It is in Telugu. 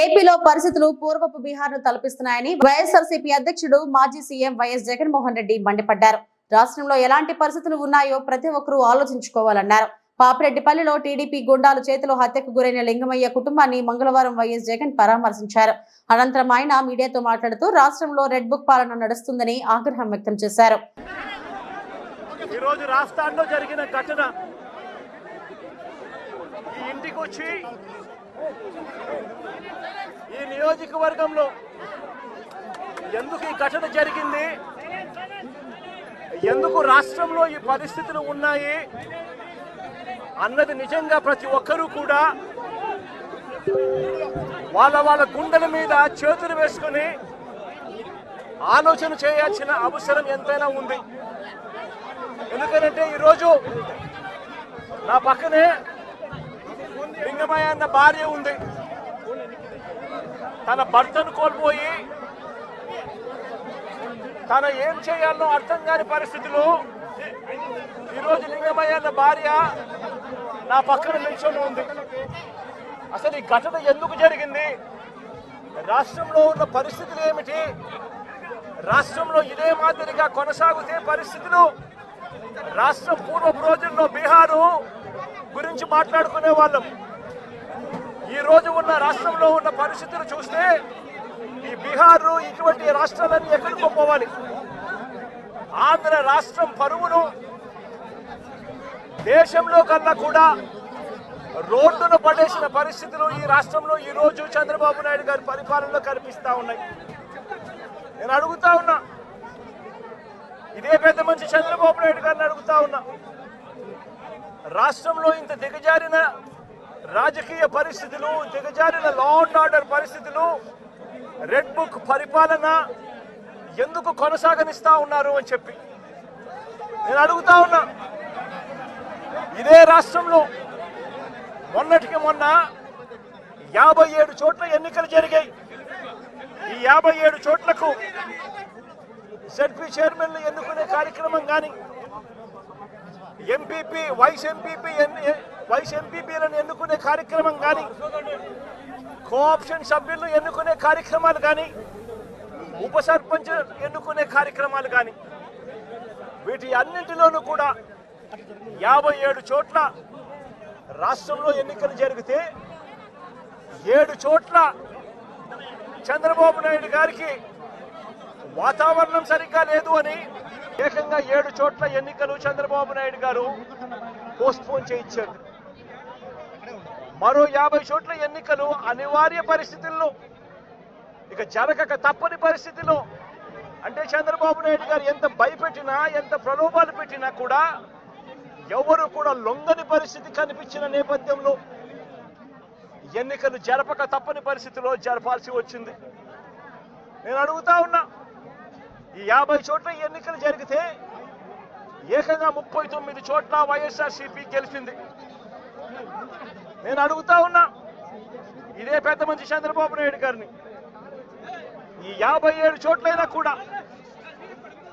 ఏపీలో పరిస్థితులు పూర్వపు బీహార్ను తలపిస్తున్నాయని వైఎస్ఆర్సీపీ అధ్యక్షుడు మాజీ సీఎం వైఎస్ జగన్మోహన్ రెడ్డి మండిపడ్డారు. రాష్ట్రంలో ఎలాంటి పరిస్థితులు ఉన్నాయో ప్రతి ఒక్కరూ ఆలోచించుకోవాలన్నారు. పాపిరెడ్డిపల్లిలో టీడీపీ గుండాలు చేతిలో హత్యకు గురైన లింగమయ్య కుటుంబాన్ని మంగళవారం వైఎస్ జగన్ పరామర్శించారు. అనంతరం ఆయన మీడియాతో మాట్లాడుతూ రాష్ట్రంలో రెడ్ బుక్ పాలన నడుస్తుందని ఆగ్రహం వ్యక్తం చేశారు. ఈరోజు రాష్ట్రాల్లో జరిగిన ఘటన. ఈ ఇంటికి వచ్చి ఈ నియోజకవర్గంలో ఎందుకు ఈ ఘటన జరిగింది? ఎందుకు రాష్ట్రంలో ఈ పరిస్థితులు ఉన్నాయి? అన్నది నిజంగా ప్రతి ఒక్కరూ కూడా వాళ్ళ వాళ్ళ గుండెల మీద చేతులు వేసుకొని ఆలోచన చేయాల్సిన అవసరం ఎంతైనా ఉంది. ఎందుకంటే ఈరోజు నా పక్కనే చిన్నమయ్య అన్న భార్య ఉంది. తన భర్తను కోల్పోయి తన ఏం చేయాలో అర్థం కాని పరిస్థితులు ఈరోజు లింగమయ్య అన్న భార్య నా పక్కన నిల్చొని ఉంది. అసలు ఈ ఘటన ఎందుకు జరిగింది? రాష్ట్రంలో ఉన్న పరిస్థితులు ఏమిటి? రాష్ట్రంలో ఇదే మాదిరిగా కొనసాగుతే పరిస్థితులు? రాష్ట్రం పూర్వపు రోజుల్లో బీహారు గురించి మాట్లాడుకునే వాళ్ళం. ఈ రోజు ఉన్న రాష్ట్రంలో ఉన్న పరిస్థితులు చూస్తే ఈ బీహార్ ఇటువంటి రాష్ట్రాలన్నీ ఎక్కడికో పోవాలి? ఆంధ్ర రాష్ట్రం పరువును దేశంలో కన్నా కూడా రోడ్డును పడేసిన పరిస్థితులు ఈ రాష్ట్రంలో ఈ రోజు చంద్రబాబు నాయుడు గారి పరిపాలనలో కనిపిస్తా ఉన్నాయి. నేను అడుగుతా ఉన్నా. ఇదే పెద్ద మంచి చంద్రబాబు నాయుడు గారిని అడుగుతా ఉన్నా. రాష్ట్రంలో ఇంత దిగజారిన రాజకీయ పరిస్థితులు దిగజారిన లా అండ్ ఆర్డర్ పరిస్థితులు రెడ్ బుక్ పరిపాలన ఎందుకు కొనసాగనిస్తా ఉన్నారు అని చెప్పి నేను అడుగుతా ఉన్నా. ఇదే రాష్ట్రంలో మొన్నటికి మొన్న యాభై ఏడు చోట్ల ఎన్నికలు జరిగాయి. ఈ యాభై ఏడు చోట్లకు జడ్పీ చైర్మన్లు ఎన్నుకునే కార్యక్రమం కానీ ఎంపీపీ వైస్ ఎంపీపీ వైస్ ఎంపీపీలను ఎన్నుకునే కార్యక్రమం కానీ కోఆప్షన్ సభ్యులను ఎన్నుకునే కార్యక్రమాలు కానీ ఉప సర్పంచ్ ఎన్నుకునే కార్యక్రమాలు కానీ వీటి అన్నింటిలోనూ కూడా యాభై ఏడు చోట్ల రాష్ట్రంలో ఎన్నికలు జరిగితే ఏడు చోట్ల చంద్రబాబు నాయుడు గారికి వాతావరణం సరిగ్గా లేదు అని ఏకంగా ఏడు చోట్ల ఎన్నికలు చంద్రబాబు నాయుడు గారు పోస్ట్పోన్ చేయించారు. మరో యాభై చోట్ల ఎన్నికలు అనివార్య పరిస్థితుల్లో. ఇక జరగక తప్పని పరిస్థితిలో. అంటే చంద్రబాబు నాయుడు గారు ఎంత భయపెట్టినా ఎంత ప్రలోభాలు పెట్టినా కూడా ఎవరు కూడా లొంగని పరిస్థితి కనిపించిన నేపథ్యంలో ఎన్నికలు జరపక తప్పని పరిస్థితిలో జరపాల్సి వచ్చింది. నేను అడుగుతా ఉన్నా ఈ యాభై చోట్ల ఎన్నికలు జరిగితే ఏకంగా ముప్పై తొమ్మిది చోట్ల వైఎస్ఆర్సీపీ గెలిచింది. నేను అడుగుతా ఉన్నా. ఇదే పెద్ద మంచి చంద్రబాబు నాయుడు గారిని. ఈ యాభై ఏడు చోట్లైనా కూడా